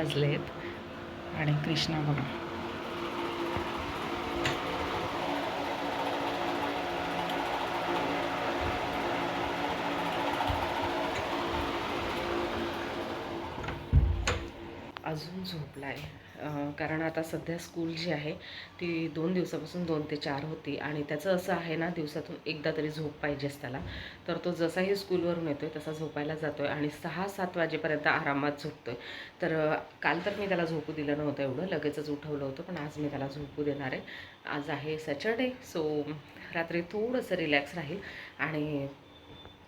वाजलेत. आणि कृष्णा बघा. अजून झोपला आहे कारण आता सध्या स्कूल जी आहे ती दोन दिवसापासून दोन ते चार होती आणि त्याचं असं आहे ना दिवसातून एकदा तरी झोप पाहिजेच त्याला तर तो जसाही स्कूलवरून येतो आहे तसा झोपायला जातो आहे आणि सहा सात वाजेपर्यंत आरामात झोपतो आहे तर काल तर मी त्याला झोपू दिलं नव्हतं एवढं लगेचच उठवलं होतं पण आज मी त्याला झोपू देणार आहे. आज आहे सॅटर्डे सो रात्री थोडंसं रिलॅक्स राहील आणि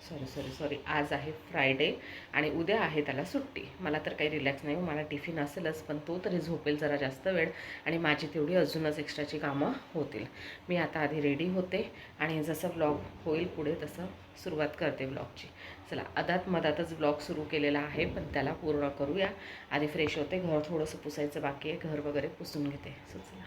सॉरी सॉरी सॉरी आज आहे फ्रायडे आणि उद्या आहे त्याला सुट्टी. मला तर काही रिलॅक्स नाही हो. मला टिफिन असेलच पण तो तरी झोपेल जरा जास्त वेळ आणि माझी तेवढी अजूनच एक्स्ट्राची कामं होतील. मी आता आधी रेडी होते आणि जसं ब्लॉग होईल पुढे तसं सुरुवात करते ब्लॉगची चला अदात मधातच ब्लॉग सुरू केलेला आहे पण त्याला पूर्ण करूया. आधी फ्रेश होते घर थोडंसं पुसायचं बाकी आहे घर वगैरे पुसून घेते. सो चला.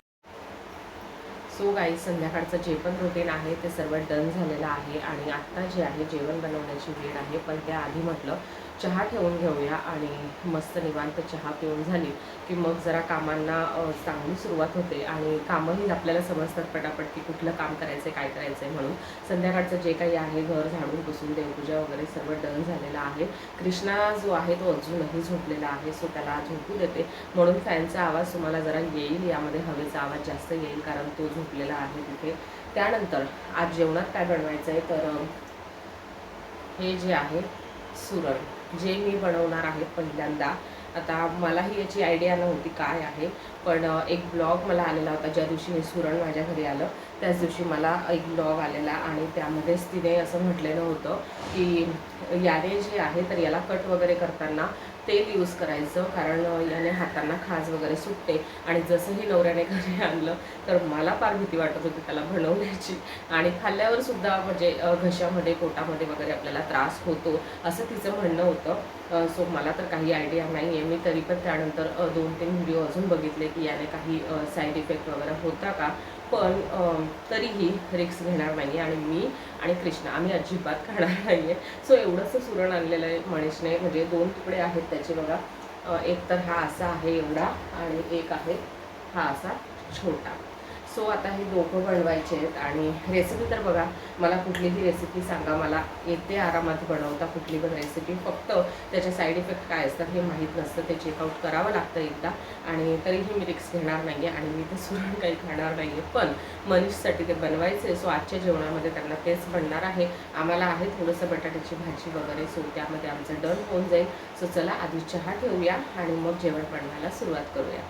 सो गाई संध्याकाळचं जे पण रुटीन आहे ते सर्व डन झालेलं आहे आणि आत्ता जे आहे जेवण बनवण्याची वेळ आहे. पण त्याआधी म्हटलं चहा ठेवून घेऊया आणि मस्त निवांत चहा पिऊन झाली की मग जरा कामांना चांगली सुरुवात होते आणि कामंही आपल्याला समजतात पटापट की कुठलं काम करायचं काय करायचं आहे म्हणून. संध्याकाळचं जे काही आहे घर झाडून पुसून देवपूजा वगैरे सर्व डन झालेलं आहे. कृष्णा जो आहे तो अजूनही झोपलेला आहे सो त्याला झोपू देते. म्हणून फॅनचा आवाज तुम्हाला जरा येईल यामध्ये हवेचा आवाज जास्त येईल कारण तो झोपलेला आहे तिथे. त्यानंतर आज जेवणात काय बनवायचं आहे तर हे जे आहे सुरण जे मी बनवणार आहे पहिल्यांदा. आता मलाही याची आयडिया नव्हती काय आहे पण एक ब्लॉग मला आलेला होता ज्या दिवशी हे सुरण माझ्या घरी आलं त्याच दिवशी मला एक ब्लॉग आलेला आणि त्यामध्येच तिने असं म्हटलेलं होतं की याने जे आहे तर याला कट वगैरे करताना तेल यूज करायचं. कारण याने हातांना खाज वगैरे सुटते. आणि जसंही नवऱ्याने घरी आणलं तर मला फार भीती वाटत होती त्याला बनवण्याची. आणि खाल्ल्यावर सुद्धा म्हणजे घशामध्ये पोटामध्ये वगैरे आपल्याला त्रास होतो असं तिचं म्हणणं होतं. सो मला तर काही आयडिया नाही आहे मी तरी पण त्यानंतर दोन तीन व्हिडिओ अजून बघितले की याने काही साईड इफेक्ट वगैरे होता का? पण तरीही रिक्स घेणार नाही आणि मी आणि कृष्णा आम्ही अजिबात खाणार नाही आहे सो एवढंसं सुरण आणलेलं आहे मनीषने. म्हणजे दोन तुकडे आहेत त्याचे बघा. एक तर हा असा आहे एवढा आणि एक आहे हा असा छोटा. सो आता हे दोघं बनवायचे आहेत आणि रेसिपी तर बघा मला कुठलीही रेसिपी सांगा मला येते आरामात बनवता कुठली पण रेसिपी फक्त त्याचे साईड इफेक्ट काय असतात हे माहीत नसतं ते चेकआउट करावं लागतं एकदा. आणि तरीही मी रिक्स घेणार नाही आहे आणि मी ते सुरण काही खाणार नाही आहे पण मनीषसाठी ते बनवायचे सो आजच्या जेवणामध्ये त्यांना तेच बनणार आहे. आम्हाला आहे थोडंसं बटाट्याची भाजी वगैरे सो त्यामध्ये आमचं डन होऊन जाईल. सो चला आधी चहा ठेवूया आणि मग जेवण बनवायला सुरुवात करूया.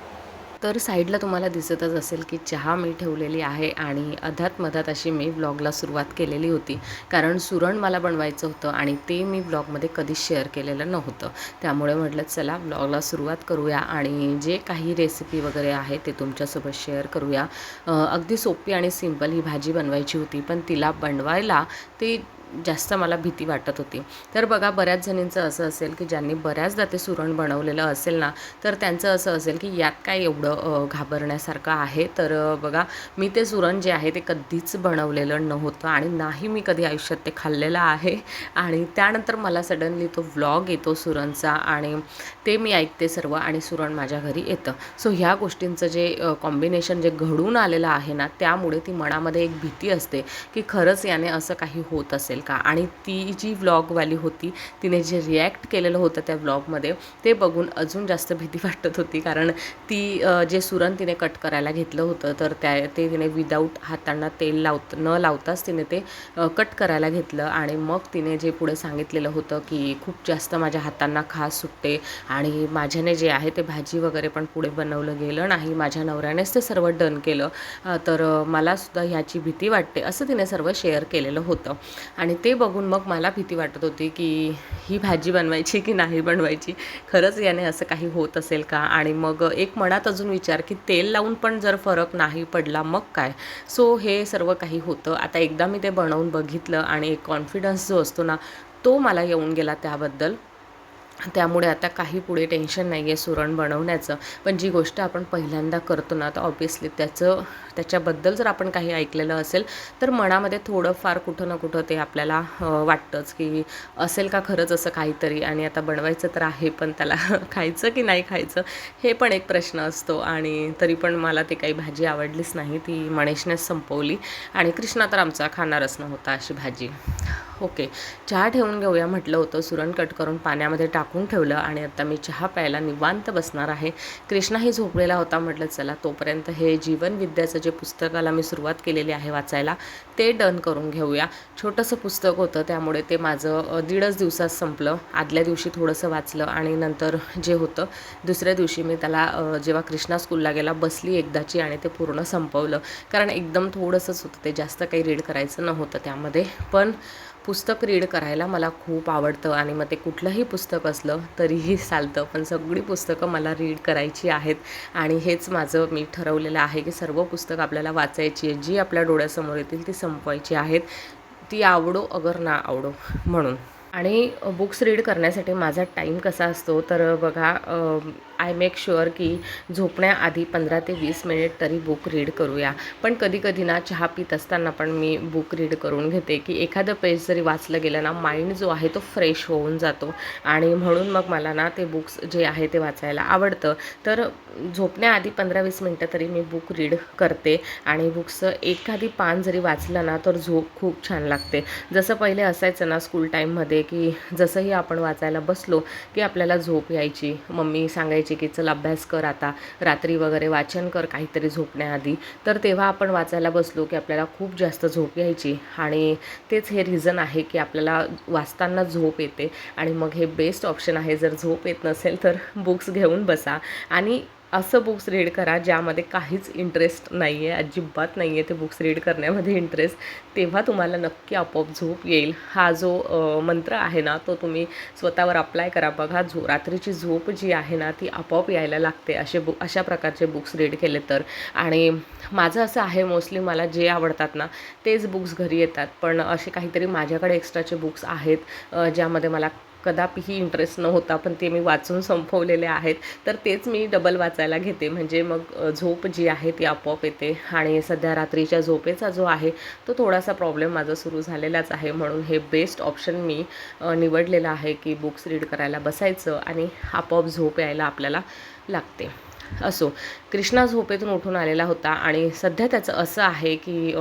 तर साईडला तुम्हाला दिसतच असेल की चहा मी ठेवलेली आहे आणि अधात मधात अशी मी ब्लॉगला सुरुवात केलेली होती. कारण सुरण मला बनवायचं होतं आणि ते मी ब्लॉगमध्ये कधीच शेअर केलेलं नव्हतं. त्यामुळे म्हटलं चला ब्लॉगला सुरुवात करूया आणि जे काही रेसिपी वगैरे आहे ते तुमच्यासोबत शेअर करूया. अगदी सोपी आणि सिंपल ही भाजी बनवायची होती पण तिला बनवायला ते जास्त मला भीती वाटत होती. तर बघा बऱ्याच जणींचं असं असेल की ज्यांनी बऱ्याचदा ते सुरण बनवलेलं असेल ना तर त्यांचं असं असेल की यात काय एवढं घाबरण्यासारखं आहे. तर बघा मी ते सुरण जे आहे ते कधीच बनवलेलं नव्हतं आणि नाही मी कधी आयुष्यात ते खाल्लेलं आहे. आणि त्यानंतर मला सडनली तो व्लॉग येतो सुरणचा आणि ते मी ऐकते सर्व आणि सुरण माझ्या घरी येतं. सो ह्या गोष्टींचं जे कॉम्बिनेशन जे घडून आलेलं आहे ना त्यामुळे ती मनामध्ये एक भीती असते की खरंच याने असं काही होत असेल. का? आणि ती जी व्लॉगवाली होती तिने जे रिॲक्ट केलेलं होतं त्या व्लॉगमध्ये ते बघून अजून जास्त भीती वाटत होती. कारण ती जे सुरण तिने कट करायला घेतलं होतं तर त्या ते तिने विदाऊट हातांना तेल लावत न लावताच तिने ते कट करायला घेतलं. आणि मग तिने जे पुढे सांगितलेलं होतं की खूप जास्त माझ्या हातांना खास सुटते आणि माझ्याने जे आहे ते भाजी वगैरे पण पुढे बनवलं गेलं नाही माझ्या नवऱ्यानेच ते सर्व डन केलं तर मलासुद्धा ह्याची भीती वाटते असं तिने सर्व शेअर केलेलं होतं. आणि ते बघून मग मला भीती वाटत होती की ही भाजी बनवायची की नाही बनवायची. खरंच याने असं काही होत असेल का? आणि मग एक मनात अजून विचार की तेल लावून पण जर फरक नाही पडला मग काय? सो हे सर्व काही होतं. आता एकदा मी ते बनवून बघितलं आणि एक कॉन्फिडन्स जो असतो ना तो मला येऊन गेला त्याबद्दल. त्यामुळे आता काही पुढे टेन्शन नाही आहे सुरण बनवण्याचं. पण जी गोष्ट आपण पहिल्यांदा करतो ना तर ऑब्वियसली त्याचं त्याच्याबद्दल जर आपण काही ऐकलेलं असेल तर मनामध्ये थोडंफार कुठं ना कुठं ते आपल्याला वाटतंच की असेल का खरंच असं काहीतरी आणि आता बनवायचं तर आहे पण त्याला खायचं की नाही खायचं हे पण एक प्रश्न असतो. आणि तरी पण मला ते काही भाजी आवडलीच नाही ती मणेशनेच संपवली. आणि कृष्णा तर आमचा खाणारच नव्हता अशी भाजी. ओके. चहा ठेवून घेऊया म्हटलं होतं सुरण कट करून पाण्यामध्ये टाकून ठेवलं आणि आता मी चहा प्यायला निवांत बसणार आहे. कृष्णाही झोपलेला होता म्हटलं चला तोपर्यंत हे जीवनविद्याचं जे पुस्तकाला मी सुरुवात केलेली आहे वाचायला ते डन करून घेऊया. छोटंसं पुस्तक होतं त्यामुळे ते माझं दीडच दिवसात संपलं. आदल्या दिवशी थोडंसं वाचलं आणि नंतर जे होतं दुसऱ्या दिवशी मी त्याला जेव्हा कृष्णा स्कूलला गेला बसली एकदाची आणि ते पूर्ण संपवलं. कारण एकदम थोडंसंच होतं ते जास्त काही रीड करायचं नव्हतं त्यामध्ये. पण पुस्तक रीड करायला मला खूप आवडतं आणि मग ते कुठलंही पुस्तक असलं तरीही चालतं. पण सगळी पुस्तकं मला रीड करायची आहेत आणि हेच माझं मी ठरवलेलं आहे की सर्व पुस्तकं आपल्याला वाचायची आहेत. जी आपल्या डोळ्यासमोर येतील ती संपवायची आहेत. ती आवडो अगर ना आवडो म्हणून. आणि बुक्स रीड करण्यासाठी माझा टाईम कसा असतो? तर बघा आय मेक शुअर की झोपण्याआधी पंधरा ते वीस मिनिट तरी बुक रीड करूया. पण कधी कधी ना चहा पित असताना पण मी बुक रीड करून घेते की एखादं पेज जरी वाचलं गेलं ना माइंड जो आहे तो फ्रेश होऊन जातो. आणि म्हणून मग मला ना ते बुक्स जे आहे ते वाचायला आवडतं. तर झोपण्याआधी पंधरा वीस मिनटं तरी मी बुक रीड करते आणि बुक्सचं एखादी पान जरी वाचलं ना तर झोप खूप छान लागते. जसं पहिले असायचं ना स्कूल टाईममध्ये की जसंही आपण वाचायला बसलो की आपल्याला झोप यायची. मम्मी सांगायची की चल अभ्यास कर आता रात्री वगैरे वाचन कर काहीतरी झोपण्याआधी. तर तेव्हा आपण वाचायला बसलो की आपल्याला खूप जास्त झोप यायची आणि तेच हे रिझन आहे की आपल्याला वाचताना झोप येते. आणि मग हे बेस्ट ऑप्शन आहे जर झोप येत नसेल तर बुक्स घेऊन बसा. आणि असं बुक्स रीड करा ज्यामध्ये काहीच इंटरेस्ट नाही आहे अजिबात नाही आहे ते बुक्स रीड करण्यामध्ये इंटरेस्ट तेव्हा तुम्हाला नक्की आपोआप झोप येईल. हा जो मंत्र आहे ना तो तुम्ही स्वतःवर अप्लाय करा. बघा झो रात्रीची झोप जी आहे ना ती आपोआप यायला लागते असे बुक अशा प्रकारचे बुक्स रीड केले तर. आणि माझं असं आहे मोस्टली मला जे आवडतात ना तेच बुक्स घरी येतात. पण असे काहीतरी माझ्याकडे एक्स्ट्राचे बुक्स आहेत ज्यामध्ये मला कदापिही इंटरेस्ट नव्हता पण ते मी वाचून संपवलेले आहेत. तर तेच मी डबल वाचायला घेते. म्हणजे मग झोप जी आहे ती आपोआप येते आणि सध्या रात्रीच्या झोपेचा जो आहे तो थोडासा प्रॉब्लेम माझा सुरू झालेलाच आहे. म्हणून हे बेस्ट ऑप्शन मी निवडलेलं आहे की बुक्स रीड करायला बसायचं आणि आपोआप झोप यायला आपल्याला लागते. असो. कृष्णा झोपेतून उठून आलेला होता आणि सध्या त्याचं असं आहे की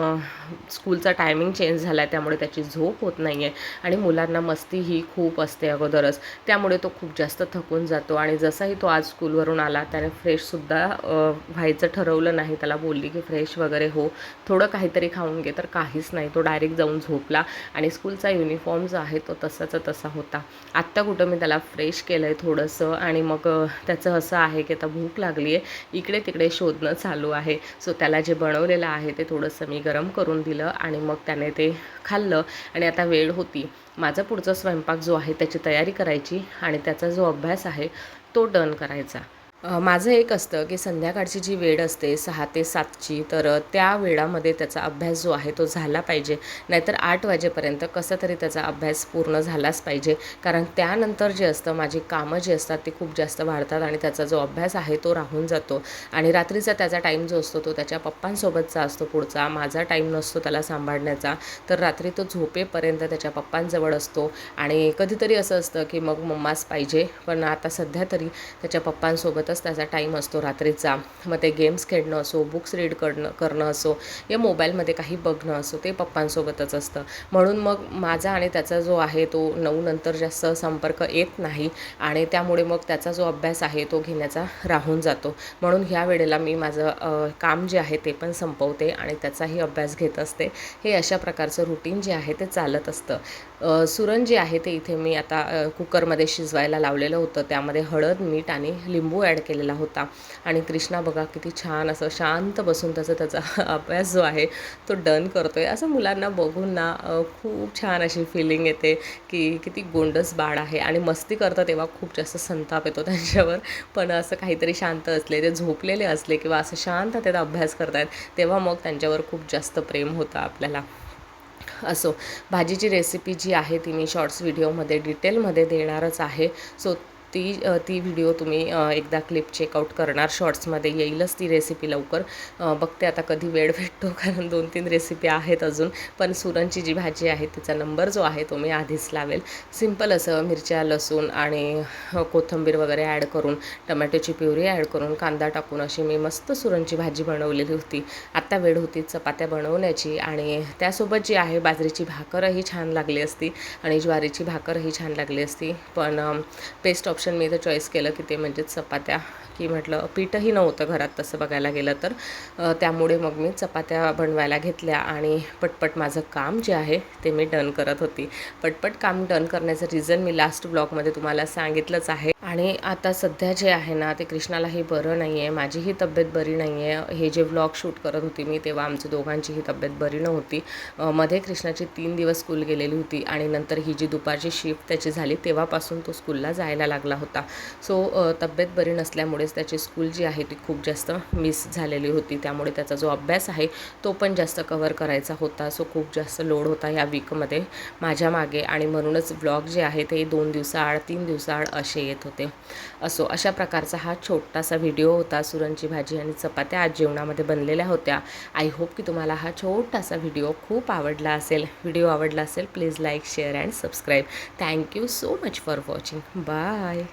स्कूलचा टायमिंग चेंज झाला आहे त्यामुळे त्याची झोप होत नाही आहे आणि मुलांना मस्ती ही खूप असते अगोदरच. त्यामुळे तो खूप जास्त थकून जातो आणि जसाही तो आज स्कूलवरून आला त्याने फ्रेशसुद्धा व्हायचं ठरवलं नाही. त्याला बोलली की फ्रेश वगैरे हो. थोडं काहीतरी खाऊन घे तर काहीच नाही. तो डायरेक्ट जाऊन झोपला आणि स्कूलचा युनिफॉर्म जो आहे तो तसाचा तसा होता. आत्ता कुठं मी त्याला फ्रेश केलं आहे थोडंसं आणि मग त्याचं असं आहे की आता भूक लागली आहे. इकडे तिकडे शोधणं चालू आहे. सो त्याला जे बनवलेलं आहे ते थोडंसं मी गरम करून दिलं आणि मग त्याने ते खाल्लं आणि आता वेळ होती. माझा पुढचा स्वयंपाक जो आहे त्याची तयारी करायची आणि त्याचा जो अभ्यास आहे तो डन करायचा. माझं एक असतं की संध्याकाळची जी वेळ असते सहा ते सातची तर त्या वेळामध्ये त्याचा अभ्यास जो आहे तो झाला पाहिजे. नाहीतर आठ वाजेपर्यंत कसा तरी त्याचा अभ्यास पूर्ण झालाच पाहिजे. कारण त्यानंतर जे असतं माझी कामं जी असतात ती खूप जास्त वाढतात आणि त्याचा जो अभ्यास आहे तो राहून जातो. आणि रात्रीचा त्याचा टाईम जो असतो तो त्याच्या पप्पांसोबतचा असतो पुढचा. माझा टाईम नसतो त्याला सांभाळण्याचा. तर रात्री तो झोपेपर्यंत त्याच्या पप्पांजवळ असतो. आणि कधीतरी असं असतं की मग मम्माच पाहिजे. पण आता सध्या तरी त्याच्या पप्पांसोबतच त्याचा टाईम असतो रात्रीचा. मग ते गेम्स खेळणं असो बुक्स रीड करणं करणं असो या मोबाईलमध्ये काही बघणं असो ते पप्पांसोबतच असतं. म्हणून मग माझा आणि त्याचा जो आहे तो नऊ नंतर जास्त संपर्क येत नाही आणि त्यामुळे मग त्याचा जो अभ्यास आहे तो घेण्याचा राहून जातो. म्हणून ह्या वेळेला मी माझं काम जे आहे ते पण संपवते आणि त्याचाही अभ्यास घेत असते. हे अशा प्रकारचं रुटीन जे आहे ते चालत असतं. सुरण जे आहे ते इथे मी आता कुकरमध्ये शिजवायला लावलेलं होतं. त्यामध्ये हळद मीठ आणि लिंबू ॲड केलेला होता. आणि कृष्णा बघा किती छान असं शांत बसून त्याचा त्याचा अभ्यास जो आहे तो डन करतो आहे असं मुलांना बघून ना खूप छान अशी फिलिंग येते की किती गोंडस बाळ आहे आणि मस्ती करतं तेव्हा खूप जास्त संताप येतो त्यांच्यावर. पण असं काहीतरी शांत असले ते झोपलेले असले किंवा असं शांततेत अभ्यास करतायत तेव्हा मग त्यांच्यावर खूप जास्त प्रेम होतं आपल्याला. असो भाजीची रेसिपी जी आहे ती मी शॉर्ट्स व्हिडिओमध्ये डिटेलमध्ये देणारच आहे. सो ती ती व्हिडिओ तुम्ही एकदा क्लिप चेकआउट करणार. शॉर्ट्समध्ये येईलच ती रेसिपी लवकर. बघते आता कधी वेळ भेटतो कारण दोन तीन रेसिपी आहेत अजून. पण सुरणची जी भाजी आहे तिचा नंबर जो आहे तो मी आधीच लावेल. सिंपल असं मिरच्या लसूण आणि कोथंबीर कोथिंबीर वगैरे ॲड करून टमॅटोची प्युरी ॲड करून कांदा टाकून अशी मी मस्त सुरणची भाजी बनवलेली होती. आत्ता वेळ होती चपात्या बनवण्याची आणि त्यासोबत जी आहे बाजरीची भाकरही छान लागली असती आणि ज्वारीची भाकरही छान लागली असती. पण पेस्ट ऑप्शन मी तर चॉईस केलं की ते म्हणजेच चपात्या. की म्हटलं पीठही नव्हतं घरात तसं बघायला गेलं तर. त्यामुळे मग मी चपात्या बनवायला घेतल्या आणि पटपट माझं काम जे आहे ते मी डन करत होती. पटपट काम डन करण्याचं रिझन मी लास्ट ब्लॉगमध्ये तुम्हाला सांगितलंच आहे. आणि आता सध्या जे आहे ना ते कृष्णालाही बरं नाही आहे माझीही तब्येत बरी नाही आहे हे जे व्लॉग शूट करत होती मी तेव्हा आमची दोघांचीही तब्येत बरी नव्हती. मध्ये कृष्णाची तीन दिवस स्कूल गेलेली होती आणि नंतर ही जी दुपारची शिफ्ट त्याची झाली तेव्हापासून तो स्कूलला जायला लागला. होता. सो तब्येत बरी नसल्यामुळेच त्याची स्कूल जी आहे ती खूप जास्त मिस झालेली होती. त्यामुळे त्याचा जो अभ्यास आहे तो पण जास्त कवर करायचा होता. सो खूप जास्त लोड होता या वीकमध्ये माझ्या मागे आणि म्हणूनच ब्लॉग जे आहे ते दोन दिवसाआड तीन दिवसाआड असे येत होते. असो अशा प्रकारचा हा छोटासा व्हिडिओ होता. सुरणची भाजी आणि चपात्या आज जेवणामध्ये बनलेल्या होत्या. आय होप की तुम्हाला हा छोटासा व्हिडिओ खूप आवडला असेल. व्हिडिओ आवडला असेल please like share and subscribe thank you so much for watching bye